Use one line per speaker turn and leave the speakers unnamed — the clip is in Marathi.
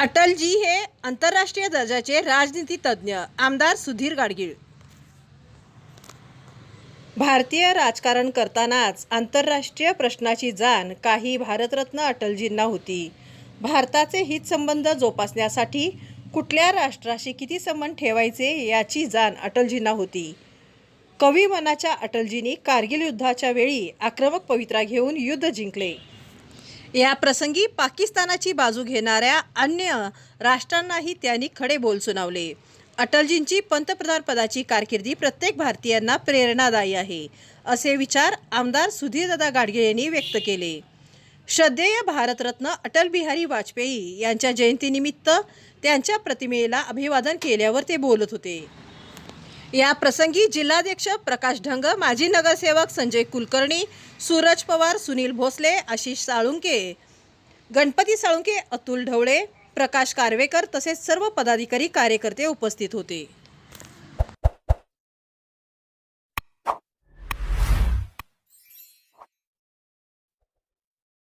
अटलजी हे आंतरराष्ट्रीय दर्जाचे राजनीती तज्ज्ञ आमदार सुधीर गाडगीळ. भारतीय राजकारण करतानाच आंतरराष्ट्रीय प्रश्नाची जाण काही भारतरत्न अटलजींना होती. भारताचे हितसंबंध जोपासण्यासाठी कुठल्या राष्ट्राशी किती संबंध ठेवायचे याची जाण अटलजींना होती. कवी मनाच्या अटलजींनी कारगिल युद्धाच्या वेळी आक्रमक पवित्रा घेऊन युद्ध जिंकले. या प्रसंगी पाकिस्तानाची बाजू घेणाऱ्या अन्य राष्ट्रांनाही त्यांनी खडे बोल सुनावले. अटलजींची पंतप्रधान पदाची कारकिर्दी प्रत्येक भारतीयांना प्रेरणादायी आहे असे विचार आमदार सुधीरदादा गाडगे यांनी व्यक्त केले. श्रद्धेय भारतरत्न अटल बिहारी वाजपेयी यांच्या जयंतीनिमित्त त्यांच्या प्रतिमेला अभिवादन केल्यावर ते बोलत होते. या प्रसंगी जिल्हाध्यक्ष प्रकाश ढंग माजी नगरसेवक संजय कुलकर्णी सूरज पवार सुनील भोसले आशिष साळुंके गणपती साळुंके अतुल ढवळे प्रकाश कारवेकर तसेच सर्व पदाधिकारी कार्यकर्ते उपस्थित होते.